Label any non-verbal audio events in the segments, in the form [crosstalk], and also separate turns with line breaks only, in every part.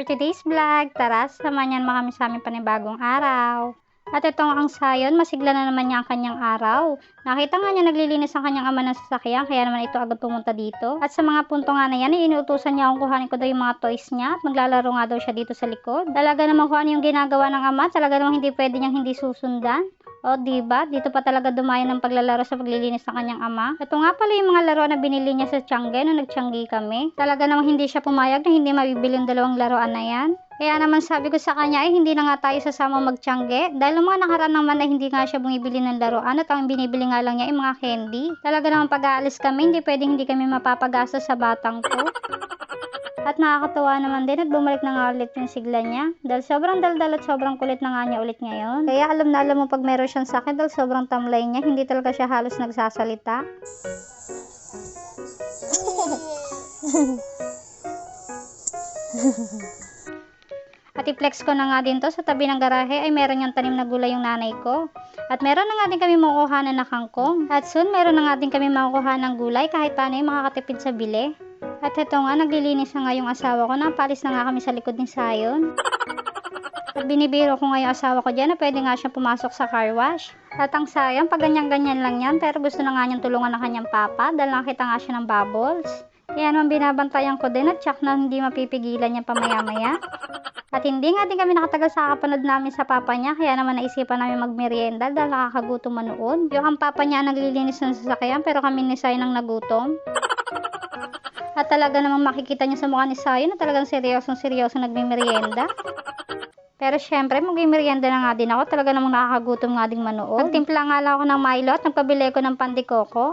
For today's vlog, tara, samahan mo kami sa aming panibagong araw. At itong ang sayon, masigla na naman niya ang kanyang araw. Nakita nga niya naglilinis ang kanyang ama ng sasakyan, kaya naman ito agad pumunta dito. At sa mga punto nga na yan, inuutosan niya akong kuhanin ko daw yung mga toys niya at maglalaro nga daw siya dito sa likod. Talaga naman kung ano yung ginagawa ng ama, talaga naman hindi pwede niyang hindi susundan. O, diba? Dito pa talaga dumayo ng paglalaro sa paglilinis ng kanyang ama. Ito nga pala yung mga laro na binili niya sa Tiangge nung nagtianggi kami. Talaga namang hindi siya pumayag na hindi mabibili yung dalawang laruan na yan. Kaya naman sabi ko sa kanya ay hindi na nga tayo sasama magtiangge dahil mga nakaraan naman na hindi nga siya bumibili ng laruan at ang binibili nga lang niya ay mga candy. Talaga naman pag-aalis kami, hindi pwedeng hindi kami mapapagasa sa batang ko. At nakakatuwa naman din at bumalik na nga ulit yung sigla niya. Dahil sobrang daldal at sobrang kulit na nga niya ulit ngayon. Kaya alam na alam mo pag meron siyang sakit dahil sobrang tamlay niya, hindi talaga siya halos nagsasalita. [laughs] At i-flex ko na nga din to sa tabi ng garahe ay meron yung tanim na gulay yung nanay ko. At meron na nga din kami makukuha na kangkong. At soon meron na nga din kami makukuha ng gulay kahit paano yung makakatipid sa bili. At ito nga, naglilinis na nga yung asawa ko. Napalis na nga kami sa likod ni Sayon. At binibiro ko nga yung asawa ko dyan na pwede nga siya pumasok sa car wash. At ang sayang, pag ganyan-ganyan lang yan, pero gusto na nga niyang tulungan ng kanyang papa dahil nakita nga siya ng bubbles. Kaya naman binabantayan ko din at tsak na hindi mapipigilan niya pamaya-maya. At hindi nga din kami nakatagal sa kapanood namin sa papa niya, kaya naman naisipan namin magmerienda dahil nakakagutom manood. Yung ang papa niya naglilinis ng sasakyan pero kami ni Sayon ang nagutom. At talaga namang makikita niyo sa mukha ni Sayon na talagang seryosong seryosong nagmimerienda. Pero syempre, magmimerienda na nga din ako. Talaga namang nakakagutom nga ding manood. Nagtimpla nga lang ako ng Milo at nagpabili ko ng pandikoko.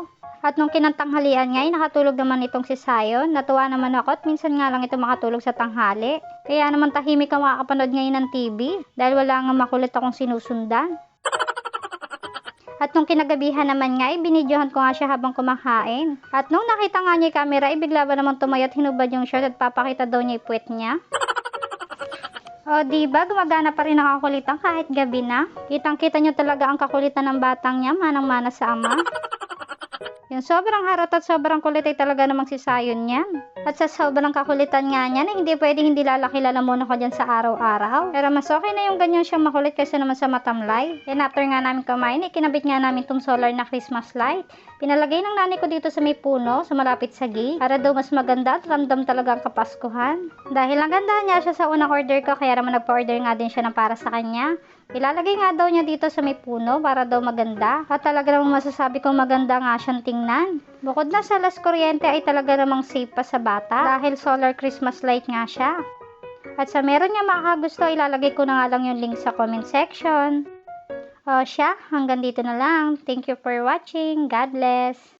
At nung kinantanghalian nga, ay nakatulog naman itong si Sayon. Natuwa naman ako at minsan nga lang ito makatulog sa tanghali. Kaya naman tahimik ang makakapanood ngayon ng TV dahil wala nga makulit akong sinusundan. At nung kinagabihan naman nga, ibinidyohan ko nga siya habang kumakain. At nung nakita nga niya yung camera, ibigla ba naman tumayo hinubad yung short at papakita daw niya yung puwet niya. O, diba? Gumagana pa rin ang kakulitan kahit gabi na. Kitang-kita nyo talaga ang kakulitan ng batang niya, manang-mana sa ama. Yung sobrang harot at sobrang kulit ay talaga namang si Sayon yan. At sa sobrang kakulitan nga niya na hindi pwedeng hindi lalakilala muna ko dyan sa araw-araw. Pero mas okay na yung ganyan siyang makulit kaysa naman sa matamlay. And after nga namin kumain, ikinabit nga namin tong solar na Christmas light. Pinalagay ng nanay ko dito sa may puno, sa malapit sa gate, para daw mas maganda at ramdam talaga ang kapaskuhan. Dahil ang ganda niya siya sa unang order ko, kaya naman nagpa-order nga din siya ng para sa kanya. Ilalagay nga daw niya dito sa may puno para daw maganda. At talaga namang masasabi kong maganda nga siyang tingnan. Bukod na sa las kuryente ay talaga namang safe pa sa bata dahil solar Christmas light nga siya. At sa meron niya makakagusto, ilalagay ko na nga lang yung link sa comment section. O siya, hanggang dito na lang. Thank you for watching. God bless.